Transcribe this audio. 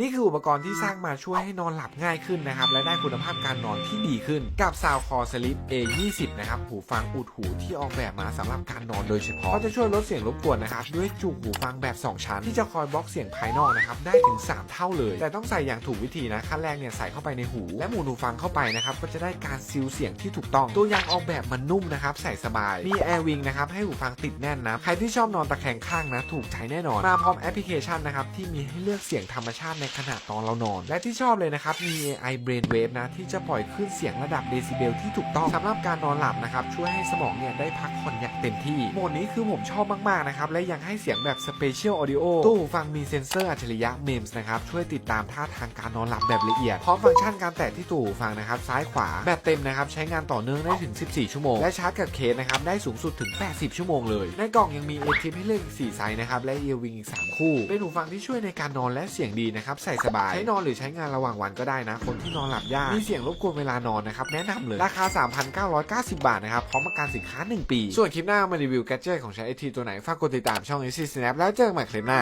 นี่คืออุปกรณ์ที่สร้างมาช่วยให้นอนหลับง่ายขึ้นนะครับ และได้คุณภาพการนอนที่ดีขึ้นกับ Sound Core Sleep A20 นะครับ หูฟังอุดหูที่ออกแบบมาสำหรับการนอนโดยเฉพาะเขาจะช่วยลดเสียงรบกวนนะครับ ด้วยจุกหูฟังแบบ 2 ชั้น ที่จะคอยบล็อกเสียงภายนอกนะครับ ได้ถึง 3 เท่าเลย แต่ต้องใส่อย่างถูกวิธีนะขั้นแรกเนี่ยใส่เข้าไปในหู และหมุนหูฟังเข้าไปนะครับก็จะได้การซิลเสียงที่ถูกต้อง ตัวยางออกแบบมันนุ่มนะครับใส่สบายมี Air Wing นะครับให้หูฟังติดแน่นนะใครที่ชอบนอนตะแคงข้างนะถูกใจแน่นอนมาพร้อมแอปพลิเคชันนะครับที่มีให้เลือกเสียงธรรมชาติในขณะตอนเรานอน และที่ชอบเลยนะครับ มี AI Brainwave นะ ที่จะปล่อยคลื่นเสียงระดับเดซิเบลที่ถูกต้องสำหรับการนอนหลับนะครับ ช่วยให้สมองเนี่ยได้พักผ่อนอย่างเต็มที่ โหมดนี้คือผมชอบมากๆนะครับ และยังให้เสียงแบบ Spatial Audio ตู้หูฟังมีเซ็นเซอร์อัจฉริยะ MEMS นะครับ ช่วยติดตามท่าทางการนอนหลับแบบละเอียด พร้อมฟังก์ชันการแตะที่ตู้หูฟังนะครับซ้ายขวาแบบเต็มนะครับใช้งานต่อเนื่องได้ถึง 14 ชั่วโมง และชาร์จกับเคสนะครับได้สูงสุดถึง 80 ชั่วโมงเลย ในกล่องยังมีเอทิปให้เลือกอีก4ไซส์นะครับและเอียวิงอีก3คู่ เป็นหูฟังที่ช่วยในการนอนและเสียงดีนะครับใส่สบาย ใช้นอนหรือใช้งานระหว่างวันก็ได้นะ คนที่นอนหลับยาก มีเสียงรบกวนเวลานอนนะครับ แนะนำเลย ราคา 3,990 บาทนะครับ พร้อมประกันสินค้า 1 ปี ส่วนคลิปหน้ามารีวิวแกดเจิตของใช้ไอทีตัวไหน ฝากกดติดตามช่อง AC Snap แล้วเจอกันใหม่คลิปหน้า